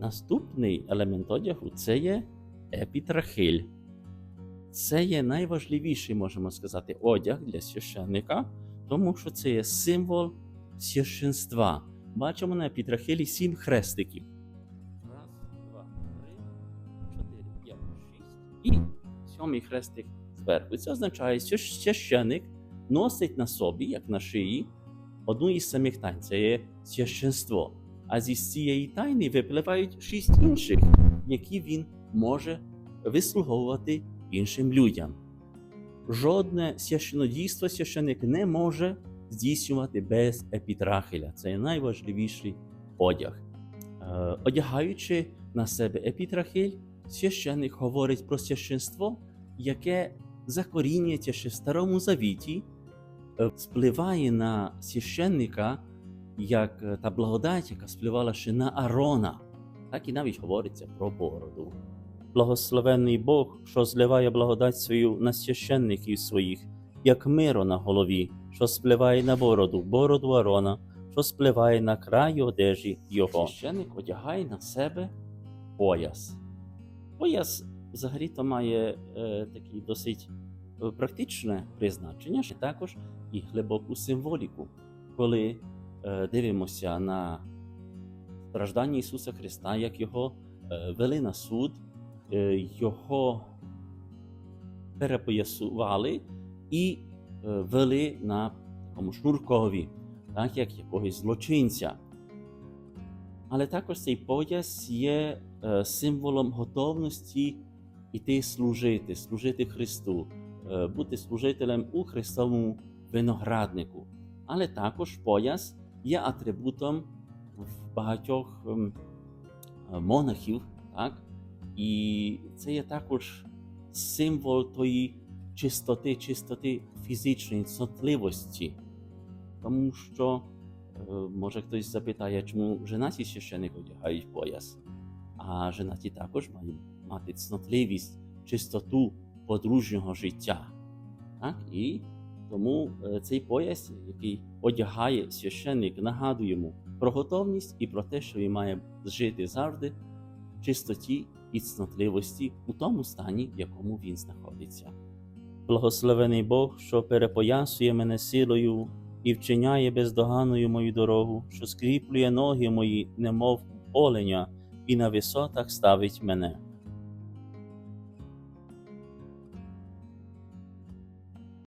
Наступний елемент одягу це є епітрахиль. Це є найважливіший, можемо сказати, одяг для священника, тому що це є символ священства. Бачимо на епітрахилі сім хрестиків. Раз, два, три, чотири, п'ять, шість. І сьомий хрестик зверху. Це означає, що священик носить на собі, як на шиї, одну із самих тайн. Це є священство. А зі цієї тайни випливають шість інших, які він може вислуговувати іншим людям. Жодне священодійство священик не може здійснювати без епітрахиля. Це найважливіший одяг. Е, Одягаючи на себе епітрахиль, священик говорить про священство, яке закорінюється ще в Старому Завіті, е, спливає на священника як е, та благодать, яка спливала ще на Арона. Так і навіть говориться про бороду. Благословенний Бог, що зливає благодать свою на священників своїх, як миро на голові, що спливає на бороду, бороду Арона, що спливає на краю одежі його. Священник одягає на себе пояс. Пояс взагалі-то має е, таке досить е, практичне призначення, ще також і глибоку символіку. Коли дивимося на страждання Ісуса Христа, як Його е, вели на суд, е, Його перепоясували і е, вели на такому шнуркові, так як якогось злочинця. Але також цей пояс є е, символом готовності йти служити, служити Христу, е, бути служителем у Христовому винограднику. Але також пояс є атрибутом в багатьох ем, е, монахів, так? і це є також символ тої чистоти, чистоти фізичної цнотливості. Тому що е, може хтось запитає, чому женаті священник одягають пояс, а женаті також мають мати цнотливість, чистоту подружнього життя. Так? І тому е, цей пояс, який одягає священник, нагадує йому про готовність і про те, що він має жити завжди в чистоті і цнотливості у тому стані, в якому він знаходиться. Благословений Бог, що перепоясує мене силою і вчиняє бездоганною мою дорогу, що скріплює ноги мої, немов оленя, і на висотах ставить мене.